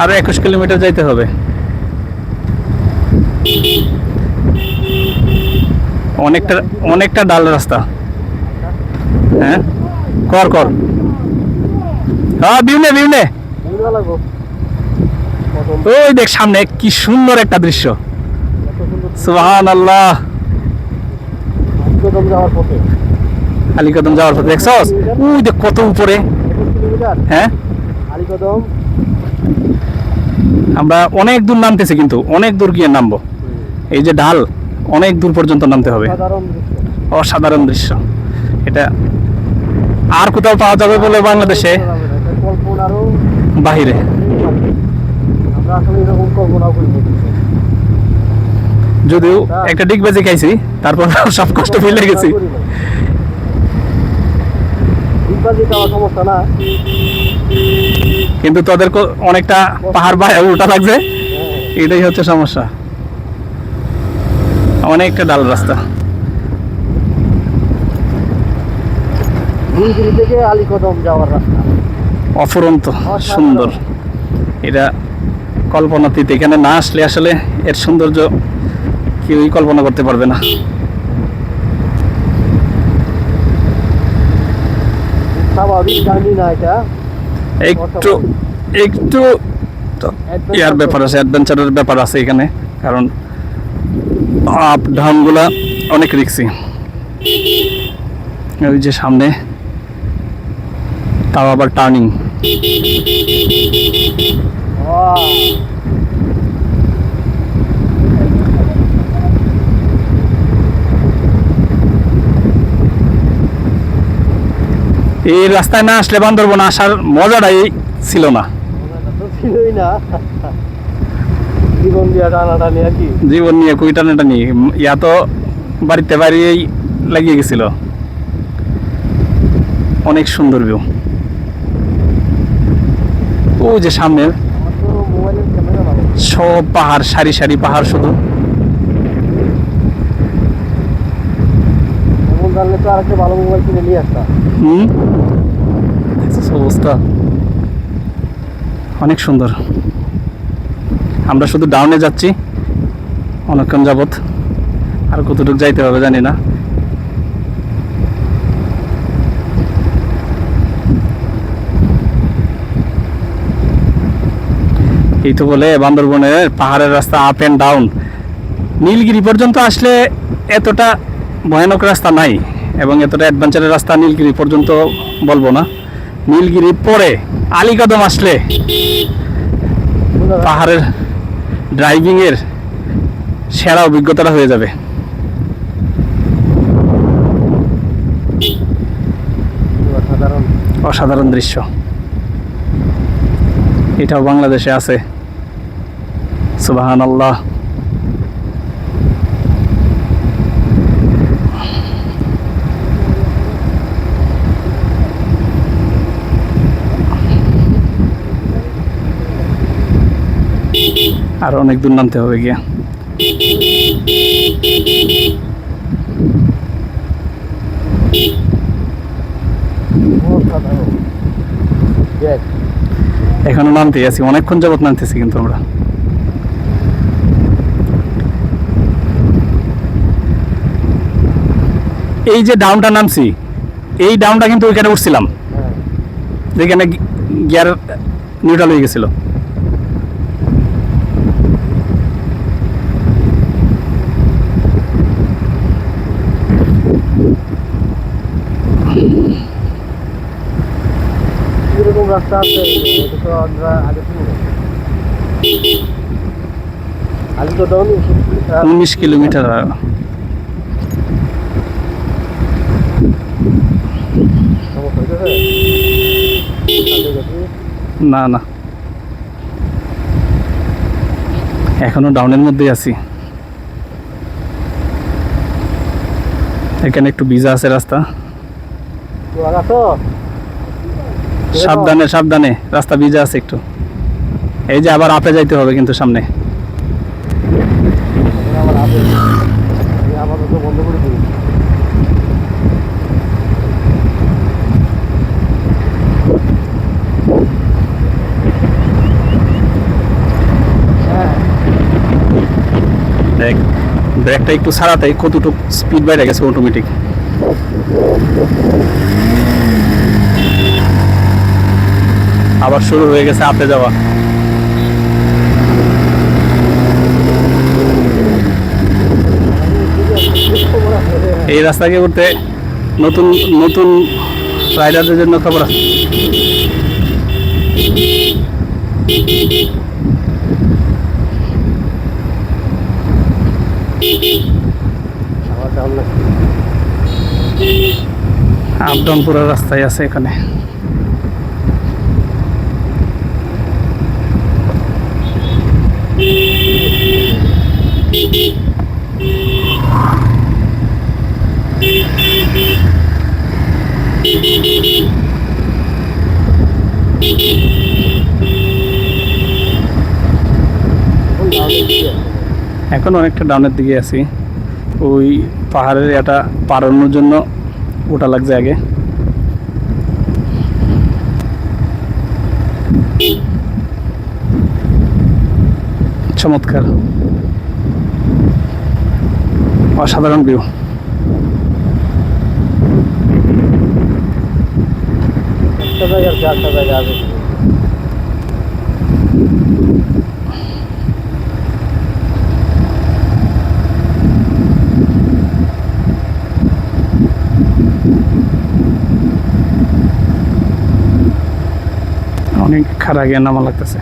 আরও একুশ কিলোমিটার যাইতে হবে। অনেকটা অনেকটা ডাল রাস্তা। হ্যাঁ? কর হ্যাঁ বিউনে ওই দেখ সামনে কি সুন্দর একটা দৃশ্য। সুবহান আল্লাহ আলিকদম যাওয়ার পথে ওই দেখ কত উপরে। হ্যাঁ? আলিকদম আমরা অনেক দূর নামতেছি কিন্তু অনেক দূর গিয়ে নামবো। এই যে ঢাল অনেক দূর পর্যন্ত নামতে হবে। অসাধারণ দৃশ্য। এটা আর কোথাও পাওয়া যাবে বলে বাংলাদেশে? বাহিরে। যদিও একটা ডিগ বেজে খাইছি তারপর সব কষ্ট ফেলে গেছি। ডিগবাজি খাওয়া সমস্যা না। কিন্তু তোদের অনেকটা পাহাড় বা উল্টা হ্যাঁ এটাই হচ্ছে সমস্যা। অনেকটা ডাল রাস্তা। নীলগিরি থেকে আলিকদম যাওয়ার রাস্তা। অফুরন্ত সুন্দর। এটা কল্পনাতীত এখানে না আসলে আসলে এর সৌন্দর্য কেউই কল্পনা করতে পারবে না। স্বাভাবিক জার্নি না এটা? একটু একটু ইয়ার ব্যাপার আছে অ্যাডভেঞ্চারের ব্যাপার আছে এখানে কারণ আপ ডাউনগুলা অনেক রিক্সি ওই যে সামনে তাও আবার টার্নিং এই রাস্তায় না আসলে বান্দরবন আসার মজাটাই ছিল না। ছিলই না। জীবন দিয়া টানাটানি আর কি? জীবন নিয়ে নিয়ে ইয়া তো বাড়িতে বাড়িয়েই লাগিয়ে গেছিল। অনেক সুন্দর ভিউ ও যে সামনে আমার তো মোবাইলের ক্যামেরা ভালো। সব পাহাড় সারি সারি পাহাড় শুধু। তো আরেকটা ভালো মোবাইল কিনে নিয়ে আসতাম। হুম? অবস্থা? অনেক সুন্দর। আমরা শুধু ডাউনে যাচ্ছি, অনেকক্ষণ যাবত আর কতটুকু যাইতে হবে জানি না। এই তো বলে বান্দরবনের পাহাড়ের রাস্তা আপ অ্যান্ড ডাউন নীলগিরি পর্যন্ত আসলে এতটা ভয়ানক রাস্তা নাই। এবং এতটা অ্যাডভেঞ্চারের রাস্তা নীলগিরি পর্যন্ত বলব না। নীলগিরি পরে আলিকদম আসলে পাহাড়ের ড্রাইভিংয়ের সেরা অভিজ্ঞতাটা হয়ে যাবে। অসাধারণ। দৃশ্য। এটাও বাংলাদেশে আছে। সুবাহান আল্লাহ আর অনেক দূর নামতে হবে গিয়া। এখনও নামতে আছি অনেকক্ষণ যাবত নামতেছি কিন্তু আমরা। এই যে ডাউনটা নামছি এই ডাউনটা কিন্তু ওইখানে উঠছিলাম। হ্যাঁ। যেখানে গিয়ার নিউট্রাল হয়ে গেছিল। কীরকম আছে এটা তো আমরা আগে শুনি না। তো ডাউন উনিশ কিলোমিটার না না। এখনও ডাউনের মধ্যেই আছি। এখানে একটু ভিজা আছে রাস্তা। সাবধানে সাবধানে, রাস্তা ভিজে আছে একটু। এই যে আবার আপে যাইতে হবে কিন্তু সামনে। দেখ, ব্রেকটা একটু সারাতে কতটুকু স্পিড বাইরে গেছে অটোমেটিক আবার শুরু হয়ে গেছে আপে যাওয়া। এই রাস্তাকে করতে নতুন নতুন রাইডারদের জন্য খবর আছে। আমার আপ ডাউন পুরো রাস্তায় আছে এখানে। এখন অনেকটা ডাউনের দিকে আছি। ওই পাহাড়ের এটা পারানোর জন্য ওটা লাগছে আগে। চমৎকার। অসাধারণ ভিউ একটা জায়গা আছে অনেক খারাপ গিয়ে নামা লাগতেছে।